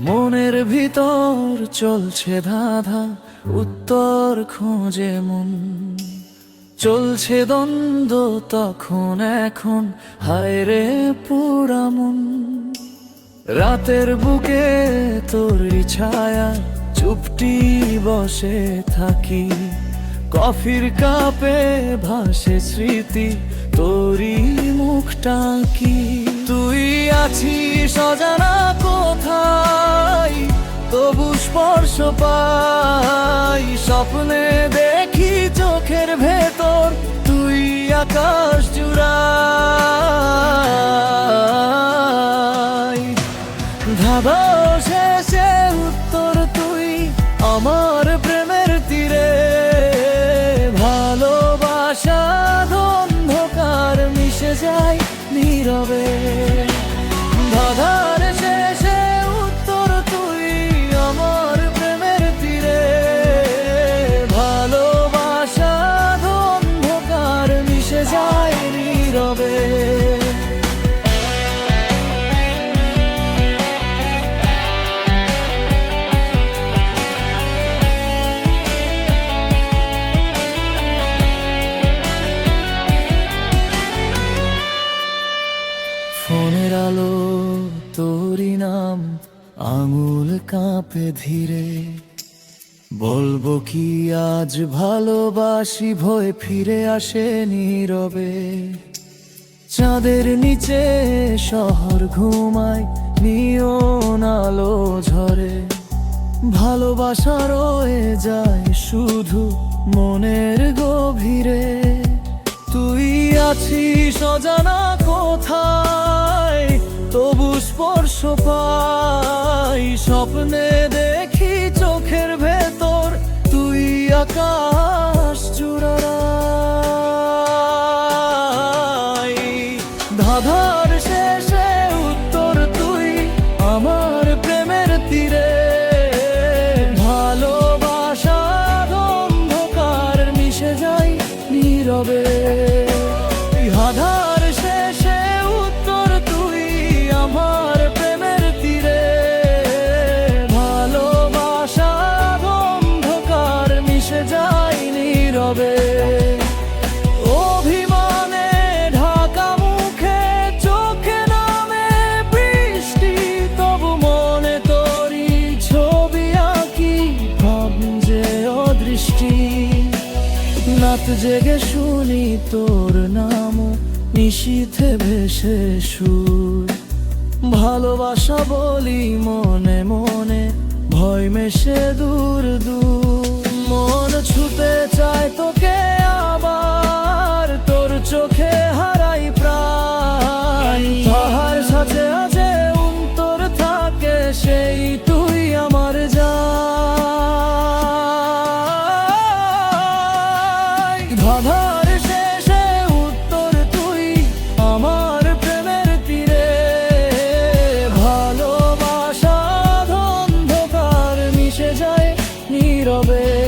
মনের ভিতর চলছে ধাঁধা, উত্তর খোঁজে মন। চলছে দ্বন্দ্ব তখন এখন, হায় রে পুরা মন। রাতের বুকে তোর ছায়া, চুপটি বসে থাকি। কফির কাপে ভাসে স্মৃতি, তোরই মুখটা কি? তুই আছিস অজানা কোথায়? তবু স্পর্শ পাই, স্বপ্নে দেখি চোখের ভেতর, তুই আকাশ জুড়াই। ধাবা নীরবে। বাধার শেষে উত্তর তুই আমার প্রেমের তীরে। ভালোবাসা অন্ধকার মিশে যায় নীরবে। নাম আঙুল কাঁপে ধীরে। বলব কি আজ ভালোবাসি ভয় ফিরে আসে নীরবে। চাঁদের নিচে শহর ঘুমায় নিয়ন আলো ঝরে। ভালোবাসা রয়ে যায় শুধু মনের গভীরে। তুই আছিস অজানা তবু স্পর্শ পাই স্বপ্নে দেখি চোখের ভেতর তুই আকাশ চূড়াই ধাঁধার শেষে উত্তর তুই আমার প্রেমের তীরে। ভালোবাসা অন্ধকার মিশে যায় নীরবে। ধাঁধার শেষে উত্তর তুই আমার নীরবে অভিমানে ঢাকা মুখে, চোখে নামে বৃষ্টি, তবু মনে তোরি ছবি আঁকি ভাবছে অদৃষ্টি। নাত জেগে শুনি তোর নাম, নিশীথে ভেসে সুর। ভালোবাসা বলি মনে মনে, ভয় মেশে দূর দূর। নীরবে